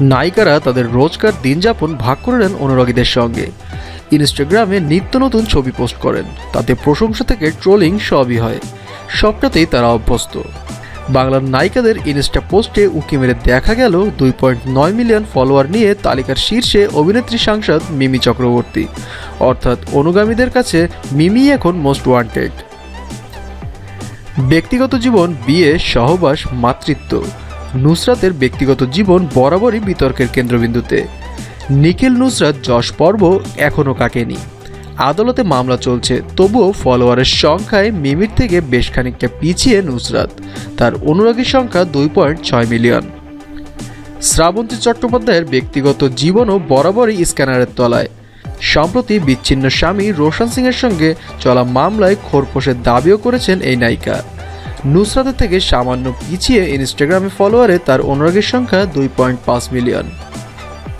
নায়িকারা তাদের রোজকার দিনযাপন ভাগ করে নেন অনুরাগীদের সঙ্গে। ইনস্টাগ্রামে নিত্য নতুন ছবি পোস্ট করেন। তাতে প্রশংসা থেকে ট্রোলিং সবই হয়। সবটাতেই তারা অভ্যস্ত। বাংলার নায়িকাদের ইনস্টা পোস্টে উঁকি মেরে দেখা গেল দুই পয়েন্ট নয় মিলিয়ন ফলোয়ার নিয়ে তালিকার শীর্ষে অভিনেত্রী সাংসদ মিমি চক্রবর্তী। অর্থাৎ অনুগামীদের কাছে মিমি এখন মোস্ট ওয়ান্টেড। ব্যক্তিগত জীবন, বিয়ে, সহবাস, মাতৃত্ব। নুসরাতের ব্যক্তিগত জীবন বরাবরই বিতর্কের কেন্দ্রবিন্দুতে। নিখিল নুসরাত যশ পর্ব এখনও কাটেনি। আদালতে মামলা চলছে, তবুও ফলোয়ারের সংখ্যায় মিমির থেকে বেশ খানিকটা পিছিয়ে নুসরাত। তার অনুরাগীর সংখ্যা দুই পয়েন্ট ছয় মিলিয়ন। শ্রাবন্তী চট্টোপাধ্যায়ের ব্যক্তিগত জীবনও বরাবরই স্ক্যানারের তলায়। সম্প্রতি বিচ্ছিন্ন স্বামী রোশন সিংয়ের সঙ্গে চলা মামলায় খোরপোশের দাবিও করেছেন এই নায়িকা। নুসরাতের থেকে সামান্য পিছিয়ে ইনস্টাগ্রামে ফলোয়ারে তার অনুরাগের সংখ্যা দুই পয়েন্ট পাঁচ মিলিয়ন।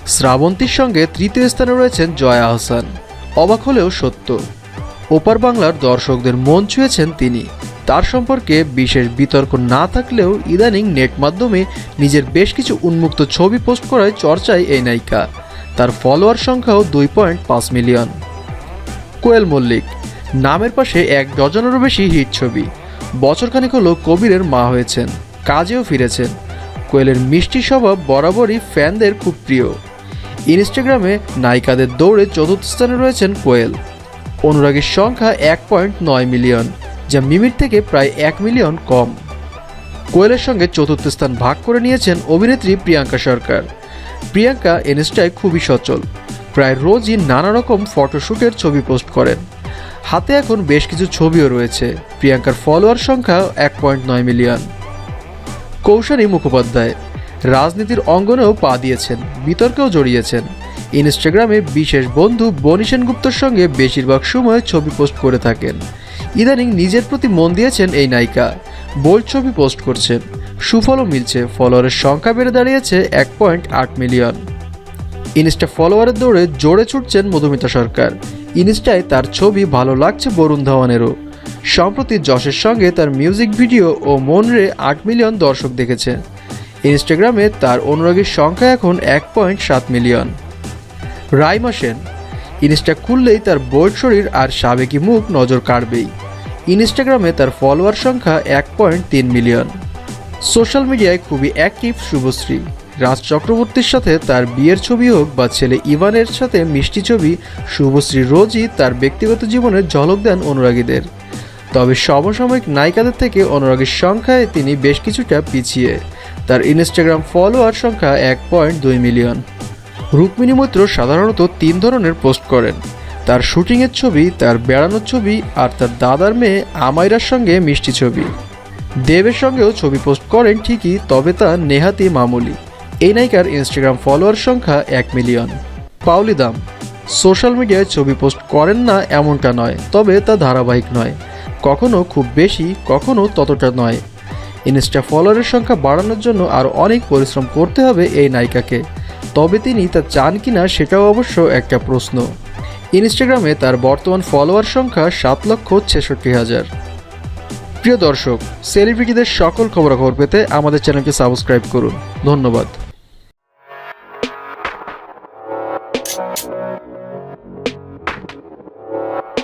শ্রাবন্তীর সঙ্গে তৃতীয় স্থানে রয়েছেন জয়া আহসান। অবাক হলেও সত্য। ওপার বাংলার দর্শকদের মন ছুঁয়েছেন তিনি। তার সম্পর্কে বিশেষ বিতর্ক না থাকলেও ইদানিং নেট মাধ্যমে নিজের বেশ কিছু উন্মুক্ত ছবি পোস্ট করায় চর্চায় এই নায়িকা। তার ফলোয়ার সংখ্যাও দুই পয়েন্ট পাঁচ মিলিয়ন। কোয়েল মল্লিক, নামের পাশে এক ডজনেরও বেশি হিট ছবি। বছরখানেক হলো কবিরের মা হয়েছেন, কাজেও ফিরেছেন। কোয়েলের মিষ্টি স্বভাব বরাবরই ফ্যানদের খুব প্রিয়। ইনস্টাগ্রামে নায়িকাদের দৌড়ে চতুর্থ স্থানে রয়েছেন কোয়েল। অনুরাগীর সংখ্যা এক পয়েন্ট নয় মিলিয়ন, যা মিমির থেকে প্রায় এক মিলিয়ন কম। কোয়েলের সঙ্গে চতুর্থ স্থান ভাগ করে নিয়েছেন অভিনেত্রী প্রিয়াঙ্কা সরকার। প্রিয়াঙ্কা ইনস্টায় খুবই সচল, প্রায় রোজই নানা রকম ফটোশ্যুটের ছবি পোস্ট করেন। হাতে এখন বেশ কিছু ছবিও রয়েছে। প্রিয়াঙ্কার ফলোয়ার সংখ্যা এক পয়েন্ট নয় মিলিয়ন কৌশানী মুখোপাধ্যায়, রাজনীতির অঙ্গনেও পা দিয়েছেন, বিতর্কেও জড়িয়েছেন। ইনস্টাগ্রামে বিশেষ বন্ধু বনি সেনগুপ্তর সঙ্গে বেশিরভাগ সময় ছবি পোস্ট করে থাকেন। ইদানিং নিজের প্রতি মন দিয়েছেন এই নায়িকা। বোল্ড ছবি পোস্ট করছেন। সুফলও মিলছে ফলোয়ারের সংখ্যা বেড়ে দাঁড়িয়েছে এক পয়েন্ট আট মিলিয়ন ইনস্টা ফলোয়ারের দৌড়ে জোরে ছুটছেন মধুমিতা সরকার। ইনস্টায় তার ছবি ভালো লাগছে বরুণ ধাওয়ানেরও। সম্প্রতি যশের সঙ্গে তার মিউজিক ভিডিও ও মনরে আট মিলিয়ন দর্শক দেখেছে। ইনস্টাগ্রামে তার অনুরাগীর সংখ্যা এখন এক পয়েন্ট সাত মিলিয়ন। রাইমা সেন, ইনস্টা খুললেই তার বোল্ড শরীর আর সাবেকি মুখ নজর কাড়বেই। ইনস্টাগ্রামে তার ফলোয়ার সংখ্যা এক পয়েন্ট তিন মিলিয়ন। সোশ্যাল মিডিয়ায় খুবই অ্যাক্টিভ শুভশ্রী। রাজ চক্রবর্তীর সাথে তার বিয়ের ছবি হোক বা ছেলে ইভানের সাথে মিষ্টি ছবি, শুভশ্রী রোজই তার ব্যক্তিগত জীবনে ঝলক দেন অনুরাগীদের। তবে সমসাময়িক নায়িকাদের থেকে অনুরাগীর সংখ্যায় তিনি বেশ কিছুটা পিছিয়ে। তার ইনস্টাগ্রাম ফলোয়ার সংখ্যা এক পয়েন্ট দুই মিলিয়ন। রুক্মিণী মৈত্র সাধারণত তিন ধরনের পোস্ট করেন। তার শুটিংয়ের ছবি, তার বেড়ানোর ছবি আর তার দাদার মেয়ে আমাইরার সঙ্গে মিষ্টি ছবি। দেবের সঙ্গেও ছবি পোস্ট করেন ঠিকই, তবে তা নেহাতি মামুলি। এই নায়িকার ইনস্টাগ্রাম ফলোয়ার সংখ্যা এক মিলিয়ন পাউলি দাম। সোশ্যাল মিডিয়ায় ছবি পোস্ট করেন না এমনটা নয়, তবে তা ধারাবাহিক নয়। কখনো খুব বেশি, কখনো ততটা নয়। ইনস্টা ফলোয়ারের সংখ্যা বাড়ানোর জন্য আর অনেক পরিশ্রম করতে হবে এই নায়িকাকে। তবে তিনি তা চান কিনা সেটাও অবশ্য একটা প্রশ্ন। ইনস্টাগ্রামে তার বর্তমান ফলোয়ার সংখ্যা সাত লক্ষ ছেষট্টি হাজার। প্রিয় দর্শক সেলিব্রিটিদের সকল খবরাখবর পেতে আমাদের চ্যানেলকে সাবস্ক্রাইব করুন। ধন্যবাদ।